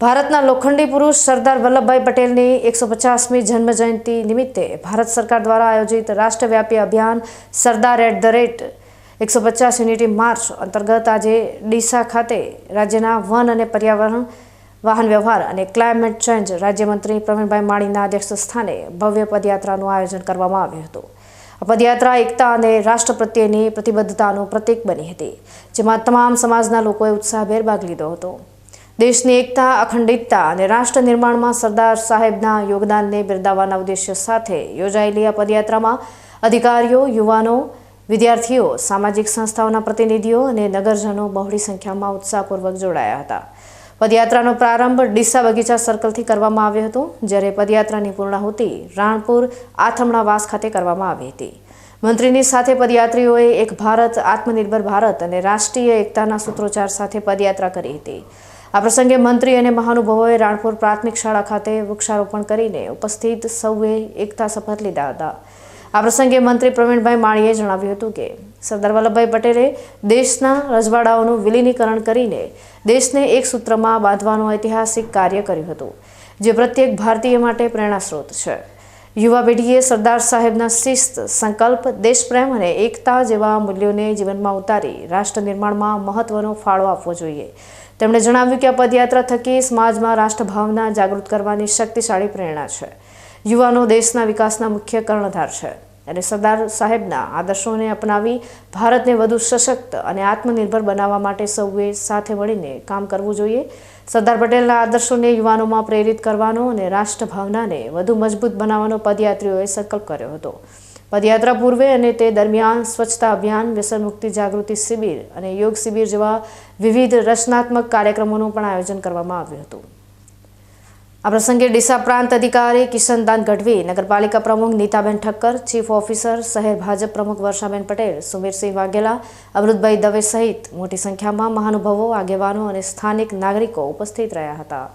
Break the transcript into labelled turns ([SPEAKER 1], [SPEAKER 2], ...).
[SPEAKER 1] ભારતના લોખંડી પુરુષ સરદાર વલ્લભભાઈ પટેલની એકસો પચાસમી જન્મ જયંતિ નિમિત્તે ભારત સરકાર દ્વારા આયોજિત રાષ્ટ્રવ્યાપી અભિયાન સરદાર એટ ધ રેટ એકસો પચાસ યુનિટી માર્ચ અંતર્ગત આજે ડીસા ખાતે રાજ્યના વન અને પર્યાવરણ, વાહન વ્યવહાર અને ક્લાઇમેટ ચેન્જ રાજ્યમંત્રી પ્રવીણભાઈ માળીના અધ્યક્ષ સ્થાને ભવ્ય પદયાત્રાનું આયોજન કરવામાં આવ્યું હતું. આ પદયાત્રા એકતા અને રાષ્ટ્ર પ્રત્યેની પ્રતિબદ્ધતાનું પ્રતીક બની હતી, જેમાં તમામ સમાજના લોકોએ ઉત્સાહભેર ભાગ લીધો હતો. દેશની એકતા, અખંડિતતા અને રાષ્ટ્ર નિર્માણમાં સરદાર સાહેબના યોગદાનને બિરદાવવાના ઉદ્દેશ્ય સાથે યોજાયેલી આ પદયાત્રામાં અધિકારીઓ, યુવાનો, વિદ્યાર્થીઓ, સામાજિક સંસ્થાઓના પ્રતિનિધિઓ અને નગરજનો બહોળી સંખ્યામાં ઉત્સાહપૂર્વક જોડાયા હતા. પદયાત્રાનો પ્રારંભ ડીસા બગીચા સર્કલથી કરવામાં આવ્યો હતો, જ્યારે પદયાત્રાની પૂર્ણાહુતિ રાણપુર આથમણાવાસ ખાતે કરવામાં આવી હતી. મંત્રીની સાથે પદયાત્રીઓએ એક ભારત, આત્મનિર્ભર ભારત અને રાષ્ટ્રીય એકતાના સૂત્રોચ્ચાર સાથે પદયાત્રા કરી હતી. આ પ્રસંગે મંત્રી અને મહાનુભાવોએ રાણપુર પ્રાથમિક શાળા ખાતે વૃક્ષારોપણ કરીને ઉપસ્થિત સૌએ એકતા શપથ લીધા હતા. આ પ્રસંગે મંત્રી પ્રવીણભાઈ માળીએ જણાવ્યું હતું કે, સરદાર વલ્લભભાઈ પટેલે દેશના રજવાડાઓનું વિલીનીકરણ કરીને દેશને એક સૂત્રમાં બાંધવાનું ઐતિહાસિક કાર્ય કર્યું હતું, જે પ્રત્યેક ભારતીય માટે પ્રેરણાસ્ત્રોત છે. યુવા પેઢીએ સરદાર સાહેબના શિસ્ત, સંકલ્પ, દેશપ્રેમ અને એકતા જેવા મૂલ્યોને જીવનમાં ઉતારી રાષ્ટ્ર નિર્માણમાં મહત્વનો ફાળો આપવો જોઈએ. તેમણે જણાવ્યું કે આ પદયાત્રા થકી સમાજમાં રાષ્ટ્રભાવના જાગૃત કરવાની શક્તિશાળી પ્રેરણા છે. યુવાનો દેશના વિકાસના મુખ્ય કર્ણધાર છે. અને સરદાર સાહેબના આદર્શોને અપનાવી ભારતને વધુ સશક્ત અને આત્મનિર્ભર બનાવવા માટે સૌએ સાથે મળીને કામ કરવું જોઈએ. સરદાર પટેલના આદર્શોને યુવાનોમાં પ્રેરિત કરવાનો અને રાષ્ટ્રભાવનાને વધુ મજબૂત બનાવવાનો પદયાત્રીઓએ સંકલ્પ કર્યો હતો. પદયાત્રા પૂર્વે અને તે દરમિયાન સ્વચ્છતા અભિયાન વ્યસન મુક્તિ જાગૃતિ શિબિર અને યોગ શિબિર જેવા વિવિધ રચનાત્મક કાર્યક્રમોનું પણ આયોજન કરવામાં આવ્યું હતું. આ પ્રસંગે ડીસા પ્રાંત અધિકારી કિશનદાન ગઢવી, નગરપાલિકા પ્રમુખ નીતાબેન ઠક્કર, ચીફ ઓફિસર શહેર ભાજપ પ્રમુખ વર્ષાબેન પટેલ, સુમીરસિંહ વાઘેલા અમૃતભાઈ દવે સહિત મોટી સંખ્યામાં મહાનુભાવો, આગેવાનો અને સ્થાનિક નાગરિકો ઉપસ્થિત રહ્યા હતા.